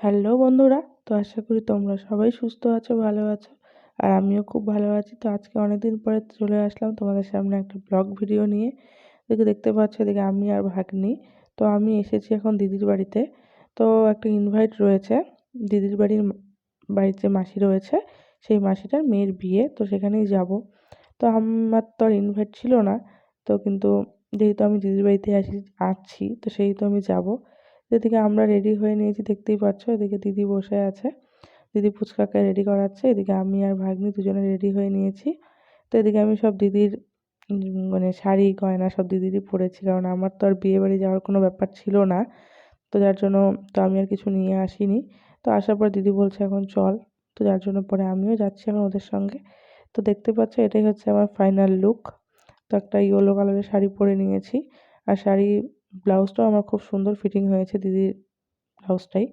Hello বন্ধুরা, তো আশা করি তোমরা সবাই সুস্থ আছো, ভালো আছো, আর আমিও খুব ভালো আছি। তো আজকে অনেকদিন পরে চলে আসলাম তোমাদের সামনে একটা ব্লগ ভিডিও নিয়ে। দেখে, দেখতে পাচ্ছ এদিকে আমি আর ভাগ্নি। তো আমি এসেছি এখন দিদির বাড়িতে। তো একটা ইনভাইট রয়েছে। দিদির বাড়ির বাড়ির যে মাসি রয়েছে, সেই মাসিটার মেয়ের বিয়ে, তো সেখানেই যাব। তো আমার তো আর ইনভাইট ছিল না, তো কিন্তু যেহেতু আমি দিদির বাড়িতে আসি, আছি, তো সেই তো আমি যাব। এদিকে আমরা রেডি হয়ে নিয়েছি, দেখতেই পাচ্ছ, এদিকে দিদি বসে আছে। দিদি ফুচকাকে রেডি করাচ্ছে, এদিকে আমি আর ভাগ্নি দুজনে রেডি হয়ে নিয়েছি। তো এদিকে আমি সব দিদির মানে শাড়ি, গয়না সব দিদিরই পরেছি, কারণ আমার তো আর বিয়ে বাড়ি যাওয়ার কোনো ব্যাপার ছিল না। তো যার জন্য, তো আমি আর কিছু নিয়ে আসিনি। তো আসার পর দিদি বলছে, এখন চল। তো যার জন্য পরে আমিও যাচ্ছি এখন ওদের সঙ্গে। তো দেখতে পাচ্ছ, এটাই হচ্ছে আমার ফাইনাল লুক তো একটা ইয়েলো কালারের শাড়ি পরে নিয়েছি। আর শাড়ি ব্লাউজটাও আমার খুব সুন্দর ফিটিং হয়েছে দিদির ব্লাউজটাই।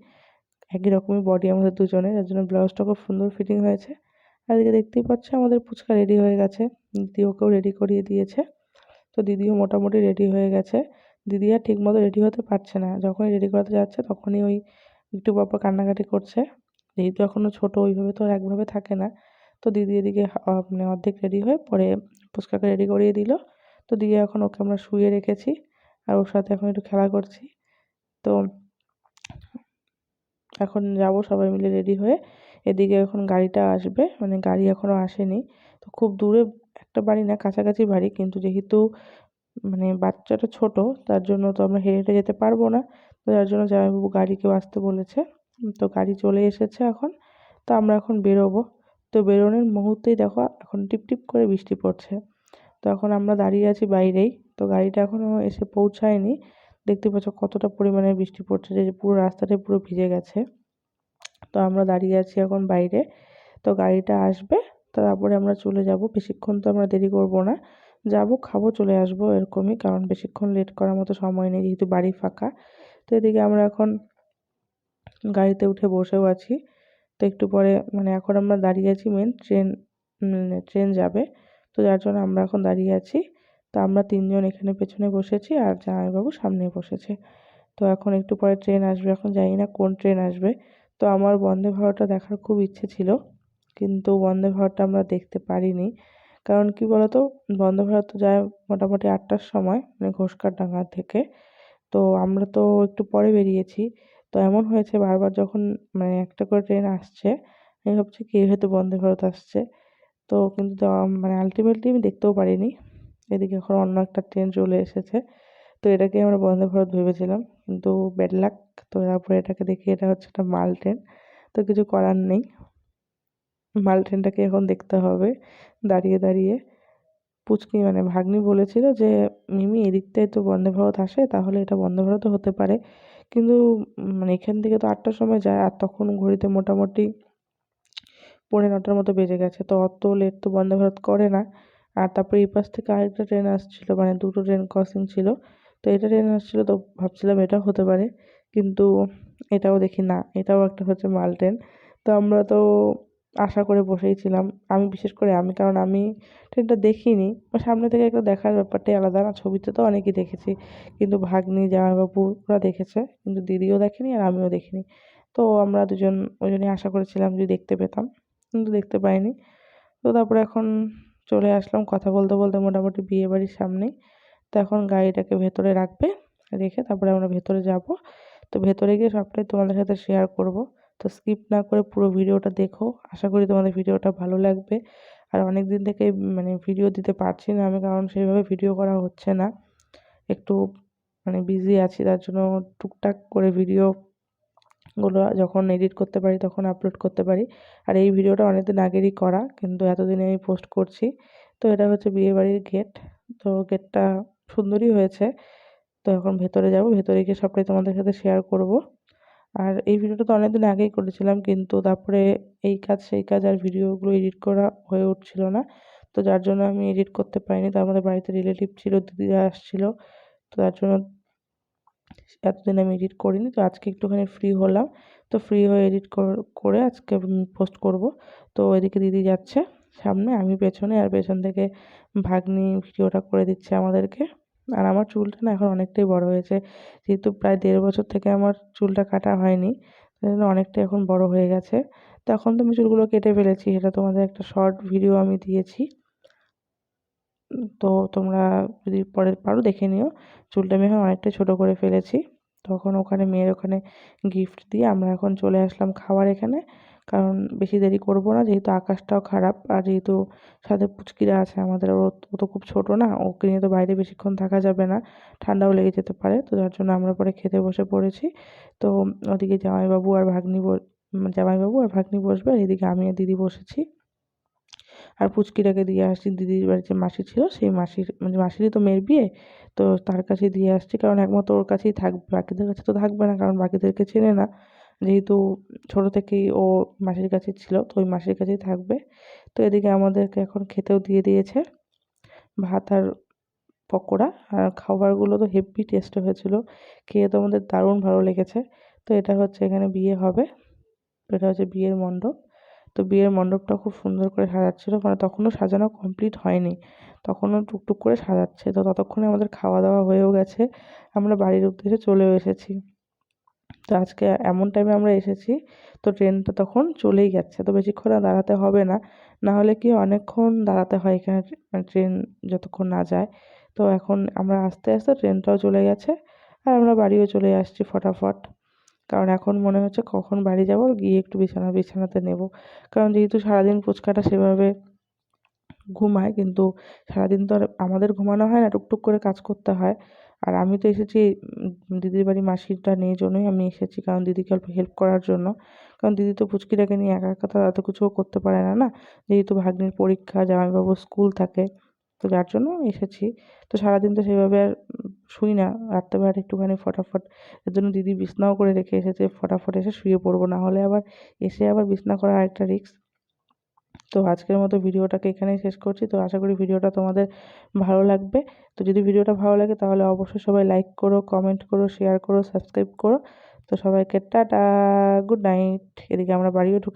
একই রকমই বডি আমাদের দুজনের যার জন্য ব্লাউজটা খুব সুন্দর ফিটিং হয়েছে। আর এদিকে দেখতেই পাচ্ছ আমাদের ফুচকা রেডি হয়ে গেছে। দিদি ওকেও রেডি করিয়ে দিয়েছে। তো দিদিও মোটামুটি রেডি হয়ে গেছে। দিদি আর ঠিকমতো রেডি হতে পারছে না। যখনই রেডি করাতে যাচ্ছে তখনই ওই একটু পরপর কান্নাকাটি করছে। যেহেতু এখনও ছোটো, ওইভাবে তো একভাবে থাকে না। তো দিদি এদিকে মানে অর্ধেক রেডি হয়ে পরে ফুচকাকে রেডি করিয়ে দিল। তো দিয়ে এখন ওকে আমরা শুয়ে রেখেছি। আর ওর সাথে এখন একটু খেলা করছি। তো এখন যাব সবাই মিলে রেডি হয়ে। এদিকে এখন গাড়িটা আসবে মানে গাড়ি এখনও আসেনি। তো খুব দূরে একটা বাড়ি না, কাছাকাছি বাড়ি, কিন্তু যেহেতু মানে বাচ্চাটা ছোট, তার জন্য তো আমরা হেঁটে হেঁটে যেতে পারব না। তো যার জন্য জামাইবাবু গাড়িকেও আসতে বলেছে। তো গাড়ি চলে এসেছে এখন। তো আমরা এখন বেরোবো। তো বেরোনোর মুহূর্তেই দেখো, এখন টিপ টিপ করে বৃষ্টি পড়ছে। তো এখন আমরা দাঁড়িয়ে আছি বাইরেই। তো গাড়িটা এখনও এসে পৌঁছায়নি। দেখতে পাচ্ছ কতটা পরিমাণে বৃষ্টি পড়ছে যে পুরো রাস্তাটাই পুরো ভিজে গেছে। তো আমরা দাঁড়িয়ে আছি এখন বাইরে। তো গাড়িটা আসবে, তারপরে আমরা চলে যাব। বেশিক্ষণ তো আমরা দেরি করব না। যাব, খাব, চলে আসব এরকমই, কারণ বেশিক্ষণ লেট করার মতো সময় নেই, যেহেতু বাড়ি ফাঁকা। তো এদিকে আমরা এখন গাড়িতে উঠে বসেও আছি। তো একটু পরে মানে এখন আমরা দাঁড়িয়ে আছি মেন ট্রেন ট্রেন যাবে। তো যার জন্য আমরা এখন দাঁড়িয়ে আছি। তো আমরা তিনজন এখানে পেছনে বসেছি আর জামাইবাবু সামনে বসেছে। তো এখন একটু পরে ট্রেন আসবে, এখন জানি না কোন ট্রেন আসবে। তো আমার বন্দে ভারতটা দেখার খুব ইচ্ছে ছিল, কিন্তু বন্দে ভারতটা আমরা দেখতে পারিনি। কারণ কি বলতো, বন্দে ভারত যায় মোটামুটি আটটার সময় মানে ঘোষকারডাঙ্গা থেকে। তো আমরা তো একটু পরে বেরিয়েছি। তো এমন হয়েছে বারবার যখন মানে একটা করে ট্রেন আসছে, আমি ভাবছি, কি হয়তো বন্দে ভারত আসছে? তো কিন্তু মানে আলটিমেটলি আমি দেখতেও পারিনি। এদিকে এখন অন্য একটা ট্রেন চলে এসেছে। তো এটাকে আমরা বন্দে ভারত ভেবেছিলাম। কিন্তু ব্যাড লাক তো তারপরে এটাকে দেখি এটা হচ্ছে একটা মাল ট্রেন তো কিছু করার নেই। মাল ট্রেনটাকে এখন দেখতে হবে। দাঁড়িয়ে দাঁড়িয়ে পুচকি মানে ভাগ্নি বলেছিল যে, মিমি এদিকটায় তো বন্দে ভারত আসে, তাহলে এটা বন্দে ভারতও হতে পারে। কিন্তু মানে এখান থেকে তো আটটার সময় যায়, আর তখন ঘড়িতে মোটামুটি পৌনে নটার মতো বেজে গেছে। তো অত লেট তো বন্দে ভারত করে না। আর তারপরে এই পাশ থেকে আরেকটা ট্রেন আসছিল মানে দুটো ট্রেন ক্রসিং ছিল। তো এটা ট্রেন আসছিল তো ভাবছিলাম এটাও হতে পারে, কিন্তু এটাও দেখি না, এটাও একটা হচ্ছে মাল ট্রেন তো আমরা তো আশা করে বসেই ছিলাম, আমি বিশেষ করে আমি, কারণ আমি ট্রেনটা দেখিনি। সামনে থেকে একটা দেখার ব্যাপারটাই আলাদা না, ছবিতে তো অনেকেই দেখেছি, কিন্তু ভাগ্নি, জামাইবাবু ওরা দেখেছে, কিন্তু দিদিও দেখেনি আর আমিও দেখিনি। তো আমরা দুজন ওই জন্যই আশা করেছিলাম যে দেখতে পেতাম, কিন্তু দেখতে পাইনি। তো তারপরে এখন চলে আসলাম কথা বলতে বলতে মোটামুটি বিয়ে বাড়ির সামনেই। তো এখন গাড়িটাকে ভেতরে রাখবে, রেখে তারপরে আমরা ভেতরে যাব। তো ভেতরে গিয়ে সবটাই তোমাদের সাথে শেয়ার করব। তো স্কিপ না করে পুরো ভিডিওটা দেখো। আশা করি তোমাদের ভিডিওটা ভালো লাগবে। আর অনেক দিন থেকে মানে ভিডিও দিতে পারছি না আমি, কারণ সেইভাবে ভিডিও করা হচ্ছে না। একটু মানে বিজি আছি, তার জন্য টুকটাক করে ভিডিও গুলো যখন এডিট করতে পারি, তখন আপলোড করতে পারি। আর এই ভিডিওটা অনেকদিন আগেরই করা, কিন্তু এতদিনে আমি পোস্ট করছি। তো এটা হচ্ছে বিয়েবাড়ির গেট তো গেটটা সুন্দরই হয়েছে। তো এখন ভেতরে যাব, ভেতরে গিয়ে সবটাই তোমাদের সাথে শেয়ার করব। আর এই ভিডিওটা তো অনেকদিন আগেই করেছিলাম, কিন্তু তারপরে এই কাজ, সেই কাজ আর ভিডিওগুলো এডিট করা হয়ে উঠছিল না। তো যার জন্য আমি এডিট করতে পারিনি তো আমাদের বাড়িতে রিলেটিভ ছিল, দিদিরা আসছিল। তো তার জন্য এতদিন আমি এডিট করিনি, তো আজকে একটুখানি ফ্রি হলাম। তো ফ্রি হয়ে এডিট করে আজকে পোস্ট করব। তো এদিকে দিদি যাচ্ছে সামনে, আমি পেছনে, আর পেছন থেকে ভাগ্নি ভিডিওটা করে দিচ্ছে আমাদেরকে। আর আমার চুলটা না এখন অনেকটাই বড় হয়েছে, যেহেতু প্রায় দেড় বছর থেকে আমার চুলটা কাটা হয়নি অনেকটা এখন বড় হয়ে গেছে। তো এখন তো আমি চুলগুলো কেটে ফেলেছি সেটা তোমাদের একটা শর্ট ভিডিও আমি দিয়েছি। তো তোমরা যদি পরে পারো দেখে নিও। চুলটা আমি এখন অনেকটাই ছোটো করে ফেলেছি। তখন ওখানে মেয়ের ওখানে গিফট দিয়ে আমরা এখন চলে আসলাম খাওয়ার এখানে। কারণ বেশি দেরি করব না, যেহেতু আকাশটাও খারাপ আর যেহেতু সাথে পুচকিরা আছে আমাদের ও তো খুব ছোট না, ওকে নিয়ে তো বাইরে বেশিক্ষণ থাকা যাবে না, ঠান্ডাও লেগে যেতে পারে, তো যার জন্য আমরা পরে খেতে বসে পড়েছি। তো ওদিকে জামাইবাবু আর ভাগ্নি জামাইবাবু আর ভাগ্নি বসবে, আর এদিকে আমি আর দিদি বসেছি। আর পুচকিটাকে দিয়ে আসছি, দিদির বাড়ির যে মাসি ছিল, সেই মাসির মানে মাসিরই তো মেয়ের বিয়ে, তো তার কাছে দিয়ে আসছি। কারণ একমাত্র ওর কাছেই থাকবে বাকিদের কাছে তো থাকবে না, কারণ বাকিদেরকে চেনে না। যেহেতু ছোটো থেকেই ও মাসির কাছে ছিল, তো ওই মাসির কাছেই থাকবে। তো এদিকে আমাদেরকে এখন খেতেও দিয়ে দিয়েছে ভাত আর পকোড়া। আর খাবারগুলো তো হেভি টেস্ট হয়েছিল, খেয়ে তো আমাদের দারুণ ভালো লেগেছে। তো এটা হচ্ছে এখানে বিয়ে হবে, এটা হচ্ছে বিয়ের মণ্ডপ। তো বিয়ের মণ্ডপটা খুব সুন্দর করে সাজাচ্ছিলো মানে তখনও সাজানো কমপ্লিট হয়নি। তখনও টুকটুক করে সাজাচ্ছে। তো ততক্ষণে আমাদের খাওয়া দাওয়া হয়েও গেছে। আমরা বাড়ির উদ্দেশ্যে চলেও এসেছি। তো আজকে এমন টাইমে আমরা এসেছি, তো ট্রেনটা তখন চলেই গেছে তো বেশিক্ষণ আর দাঁড়াতে হবে না। না হলে কি অনেকক্ষণ দাঁড়াতে হয় এখানে ট্রেন যতক্ষণ না যায়। তো এখন আমরা আস্তে আস্তে ট্রেনটাও চলে গেছে। আর আমরা বাড়িও চলে আসছি ফটাফট। কারণ এখন মনে হচ্ছে কখন বাড়ি যাব, গিয়ে একটু বিছানা, বিছানাতে নেব। কারণ যেহেতু সারাদিন ফুচকাটা সেভাবে ঘুমায়, কিন্তু সারাদিন তো আর আমাদের ঘুমানো হয় না, টুকটুক করে কাজ করতে হয়। আর আমি তো এসেছি দিদির বাড়ি মাসিরটা নিয়ে জন্যই আমি এসেছি, কারণ দিদিকে অল্প হেল্প করার জন্য। কারণ দিদি তো পুচকিটাকে নিয়ে একা একা তো এত কিছুও করতে পারে না না? যেহেতু ভাগ্নির পরীক্ষা, জামাইবাবুর স্কুল থাকে, তো যার জন্য এসেছি। তো সারাদিন তো সেভাবে আর শুই না। রাত্রেবেলা একটুখানি ফটাফট এর জন্য দিদি বিছনাও করে রেখে এসেছে। ফটাফট এসে শুয়ে পড়ব। না হলে আবার এসে আবার বিছনা করা আরেকটা রিস্ক তো আজকের মতো ভিডিওটাকে এখানেই শেষ করছি। তো আশা করি ভিডিওটা তোমাদের ভালো লাগবে। তো যদি ভিডিওটা ভালো লাগে তাহলে অবশ্যই সবাই লাইক করো কমেন্ট করো শেয়ার করো সাবস্ক্রাইব করো। তো সবাইকে টাটা গুড নাইট এদিকে আমরা বাড়িও ঢুকে